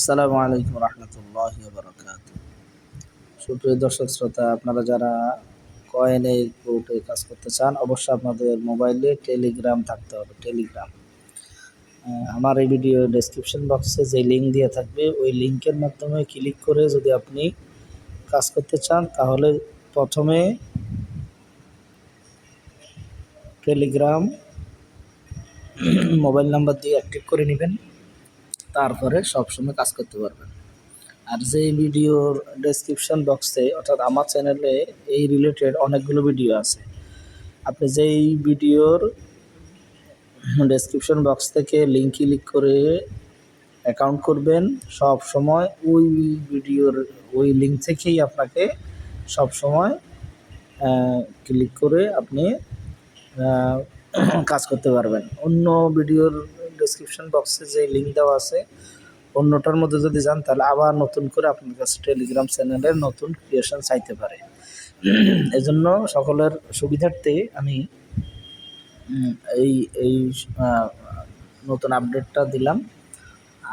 আসসালামু আলাইকুম রহমতুল্লাহ বরকাত সুপ্রিয় দর্শক শ্রোতা, আপনারা যারা কয়েনে কোর্টে কাজ করতে চান, অবশ্যই আপনাদের মোবাইলে টেলিগ্রাম থাকতে হবে টেলিগ্রাম আমার এই ভিডিও ডেসক্রিপশন বক্সে যে লিঙ্ক দিয়ে থাকবে, ওই লিঙ্কের মাধ্যমে ক্লিক করে যদি আপনি কাজ করতে চান, তাহলে প্রথমে টেলিগ্রাম মোবাইল নাম্বার দিয়ে অ্যাক্টিভ করে নেবেন। তারপরে সবসময় কাজ করতে পারবেন। আর যে ভিডিওর ডেসক্রিপশন বক্সে অর্থাৎ আমার চ্যানেলে এই রিলেটেড অনেকগুলো ভিডিও আছে। আপনি যেই ভিডিওর ডেসক্রিপশন বক্স থেকে লিঙ্ক ক্লিক করে অ্যাকাউন্ট করবেন সব সময় ওই ভিডিওর, ওই লিঙ্ক থেকেই আপনাকে সব সময় ক্লিক করে আপনি কাজ করতে পারবেন। অন্য ভিডিওর ডেসক্রিপশন বক্সে যে লিঙ্ক দেওয়া আছে, অন্যটার মধ্যে যদি যান, তাহলে আবার নতুন করে আপনার কাছে টেলিগ্রাম চ্যানেলের নতুন ক্রিয়েশন চাইতে পারে। এজন্য সকলের সুবিধার্থে আমি এই এই নতুন আপডেটটা দিলাম।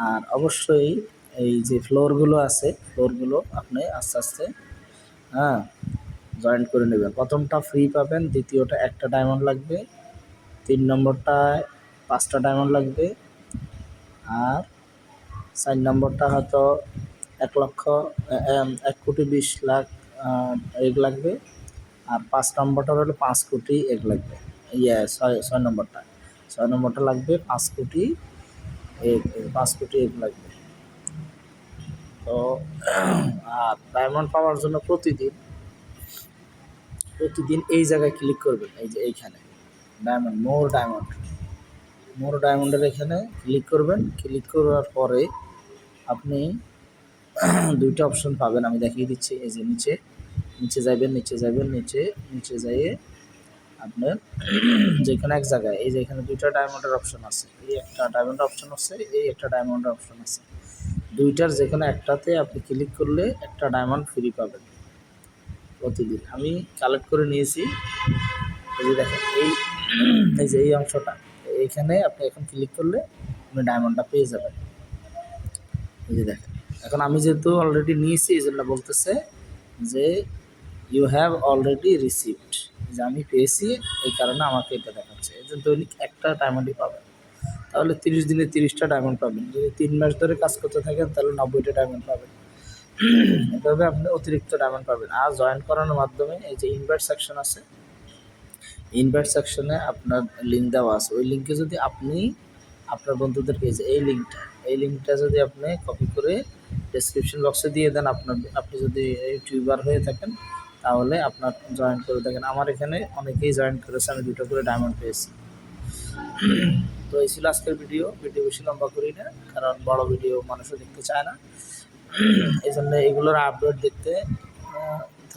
আর অবশ্যই এই যে ফ্লোরগুলো আছে ফ্লোরগুলো আপনি আস্তে আস্তে হ্যাঁ জয়েন করে নেবেন। প্রথমটা ফ্রি পাবেন, দ্বিতীয়টা একটা ডায়মন্ড লাগবে। তিন নম্বরটায় পাঁচটা ডায়মন্ড লাগবে। আর চার নম্বরটা হয়তো এক লক্ষ এক কোটি বিশ লাখ এগ লাগবে। আর পাঁচ নম্বরটা হলো পাঁচ কোটি এগ লাগবে। ইয়ে ছয় ছয় নম্বরটা ছয় নম্বরটা লাগবে পাঁচ কোটি এগ পাঁচ কোটি এগ লাগবে। তো, আর ডায়মন্ড পাওয়ার জন্য প্রতিদিন প্রতিদিন এই জায়গায় ক্লিক করবেন, এই যে এইখানে। ডায়মন্ড মোর ডায়মন্ড মোর ডায়মন্ডের এখানে ক্লিক করবেন। ক্লিক করার পরে আপনি দুইটা অপশন পাবেন। আমি দেখিয়ে দিচ্ছি, এই যে নিচে। নিচে যাবেন নিচে যাবেন নিচে নিচে যাইয়ে আপনার যেখানে এক জায়গায়, এই যে এখানে দুইটা ডায়মন্ডের অপশন আছে। এই একটা ডায়মন্ড অপশন আছে, এই একটা ডায়মন্ডের অপশন আছে। দুইটার যেখানে একটাতে আপনি ক্লিক করলে একটা ডায়মন্ড ফ্রি পাবেন প্রতিদিন। আমি কালেক্ট করে নিয়েছি। এই যে দেখেন, এই এই যে এই অংশটা। এইখানে আপনি এখন ক্লিক করলে আপনি ডায়মন্ডটা পেয়ে যাবেন। এই যে দেখেন, এখন আমি যেহেতু অলরেডি নিয়েছি, এই জন্য বলতেছে যে ইউ হ্যাভ অলরেডি রিসিভড যে আমি পেয়েছি, এই কারণে আমাকে এটা দেখাচ্ছে। এই জন্য দৈনিক একটা ডায়মন্ডই পাবেন। তাহলে তিরিশ দিনে তিরিশটা ডায়মন্ড পাবেন। যদি তিন মাস ধরে কাজ করতে থাকেন, তাহলে নব্বইটা ডায়মন্ড পাবেন। এভাবে আপনি অতিরিক্ত ডায়মন্ড পাবেন। আর জয়েন করানোর মাধ্যমে এই যে ইনভার্ট সেকশন আছে ইনভার্ট সেকশনে আপনার লিঙ্ক দেওয়া আছে। ওই লিঙ্কে যদি আপনি আপনার বন্ধুদের পেয়েছে এই লিঙ্কটা এই লিঙ্কটা যদি আপনি কপি করে ডেসক্রিপশন বক্সে দিয়ে দেন আপনার, আপনি যদি ইউটিউবার হয়ে থাকেন, তাহলে আপনার জয়েন করে দেখেন। আমার এখানে অনেকেই জয়েন করেছে, আমি দুটো করে ডায়মন্ড পেয়েছি। তো এই ছিল আজকের ভিডিও ভিডিও বেশি লম্বা করি না, কারণ বড় ভিডিও মানুষও দেখতে চায় না। এই জন্য এগুলোর আপডেট দেখতে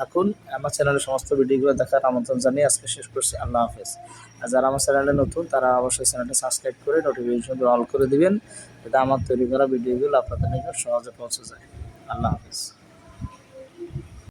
থাকুন। আমার চ্যানেলের সমস্ত ভিডিওগুলো দেখার আমন্ত্রণ জানিয়ে আজকে শেষ করছি। আল্লাহ হাফেজ। আর যারা আমার চ্যানেলে নতুন, তারা অবশ্যই চ্যানেলটা সাবস্ক্রাইব করে নোটিফিকেশন অল করে দিবেন, যাতে আমার তৈরি করা ভিডিওগুলো আপনাদের নিকট সহজে পৌঁছে যায়। আল্লাহ হাফেজ।